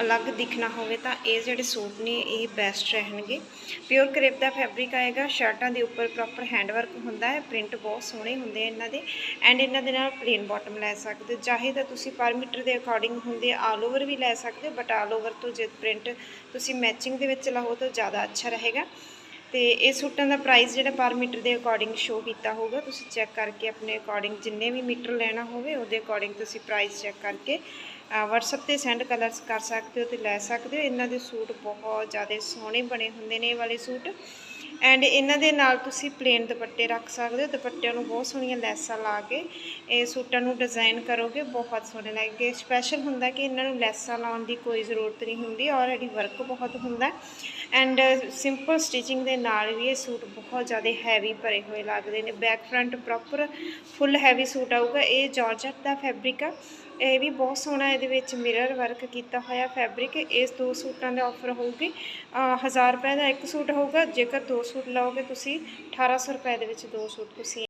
ਅਲੱਗ ਦਿਖਣਾ ਹੋਵੇ ਤਾਂ ਇਹ ਜਿਹੜੇ ਸੂਟ ਨੇ, ਇਹ ਬੈਸਟ ਰਹਿਣਗੇ। ਪਿਓਰ ਕਰੇਪ ਦਾ ਫੈਬਰਿਕ ਆਏਗਾ, ਸ਼ਰਟਾਂ ਦੇ ਉੱਪਰ ਪ੍ਰੋਪਰ ਹੈਂਡ ਵਰਕ ਹੁੰਦਾ ਹੈ ਪ੍ਰਿੰਟ ਬਹੁਤ ਸੋਹਣੇ ਹੁੰਦੇ ਆ ਇਹਨਾਂ ਦੇ ਐਂਡ ਇਹਨਾਂ ਦੇ ਨਾਲ ਪਲੇਨ ਬਾਟਮ ਲੈ ਸਕਦੇ ਹੋ। ਚਾਹੇ ਤਾਂ ਤੁਸੀਂ ਪਰ ਮੀਟਰ ਦੇ ਅਕੋਰਡਿੰਗ ਹੁੰਦੇ ਆਲ ਓਵਰ ਵੀ ਲੈ ਸਕਦੇ ਹੋ ਬਟ ਆਲ ਓਵਰ ਤੋਂ ਜੇ ਪ੍ਰਿੰਟ ਤੁਸੀਂ ਮੈਚਿੰਗ ਦੇ ਵਿੱਚ ਲਾਓ ਤਾਂ ਜ਼ਿਆਦਾ ਅੱਛਾ ਰਹੇਗਾ। ਤੇ ਇਹ ਸੂਟਾਂ ਦਾ ਪ੍ਰਾਈਸ ਜਿਹੜਾ ਪਰ ਮੀਟਰ ਦੇ ਅਕੋਰਡਿੰਗ ਸ਼ੋ ਕੀਤਾ ਹੋਊਗਾ, ਤੁਸੀਂ ਚੈੱਕ ਕਰਕੇ ਆਪਣੇ ਅਕੋਰਡਿੰਗ ਜਿੰਨੇ ਵੀ ਮੀਟਰ ਲੈਣਾ ਹੋਵੇ, ਉਹਦੇ ਅਕੋਰਡਿੰਗ ਤੁਸੀਂ ਪ੍ਰਾਈਸ ਚੈੱਕ ਕਰਕੇ WhatsApp ਤੇ ਸੈਂਡ ਕਲਰਸ ਕਰ ਸਕਦੇ ਹੋ ਤੇ ਲੈ ਸਕਦੇ ਹੋ। ਇਹਨਾਂ ਦੇ ਸੂਟ ਬਹੁਤ ਜ਼ਿਆਦਾ ਸੋਹਣੇ ਬਣੇ ਹੁੰਦੇ ਨੇ ਇਹ ਵਾਲੇ ਸੂਟ। ਐਂਡ ਇਹਨਾਂ ਦੇ ਨਾਲ ਤੁਸੀਂ ਪਲੇਨ ਦੁਪੱਟੇ ਰੱਖ ਸਕਦੇ ਹੋ। ਦੁਪੱਟਿਆਂ ਨੂੰ ਬਹੁਤ ਸੋਹਣੀਆਂ ਲੈਸਾਂ ਲਾ ਕੇ, ਇਹ ਸੂਟਾਂ ਨੂੰ ਡਿਜ਼ਾਈਨ ਕਰੋਗੇ, ਬਹੁਤ ਸੋਹਣੇ ਲੱਗਣਗੇ। ਸਪੈਸ਼ਲ ਹੁੰਦਾ ਕਿ ਇਹਨਾਂ ਨੂੰ ਲੈਸਾਂ ਲਾਉਣ ਦੀ ਕੋਈ ਜ਼ਰੂਰਤ ਨਹੀਂ ਹੁੰਦੀ ਆਲਰੇਡੀ ਵਰਕ ਬਹੁਤ ਹੁੰਦਾ। ਐਂਡ ਸਿੰਪਲ ਸਟਿਚਿੰਗ ਦੇ ਨਾਲ ਵੀ ਇਹ ਸੂਟ ਬਹੁਤ ਜ਼ਿਆਦਾ ਹੈਵੀ ਭਰੇ ਹੋਏ ਲੱਗਦੇ ਨੇ। Back front proper full heavy suit ਆਊਗਾ। ਇਹ ਜਾਰਜਟ ਦਾ ਫੈਬਰਿਕ ਆ। ਇਹ ਵੀ ਬਹੁਤ ਸੋਹਣਾ ਇਹਦੇ ਵਿੱਚ ਮਿਰਰ ਵਰਕ ਕੀਤਾ ਹੋਇਆ ਫੈਬਰਿਕ ਇਸ ਦੋ ਸੂਟਾਂ ਦੇ ਆਫਰ ਹੋਊਗੀ। 1000 ਰੁਪਏ ਦਾ ਇੱਕ ਸੂਟ ਹੋਊਗਾ। ਜੇਕਰ ਦੋ ਸੂਟ ਲਓਗੇ ਤੁਸੀਂ 1800 ਰੁਪਏ ਦੇ ਵਿੱਚ ਦੋ ਸੂਟ ਤੁਸੀਂ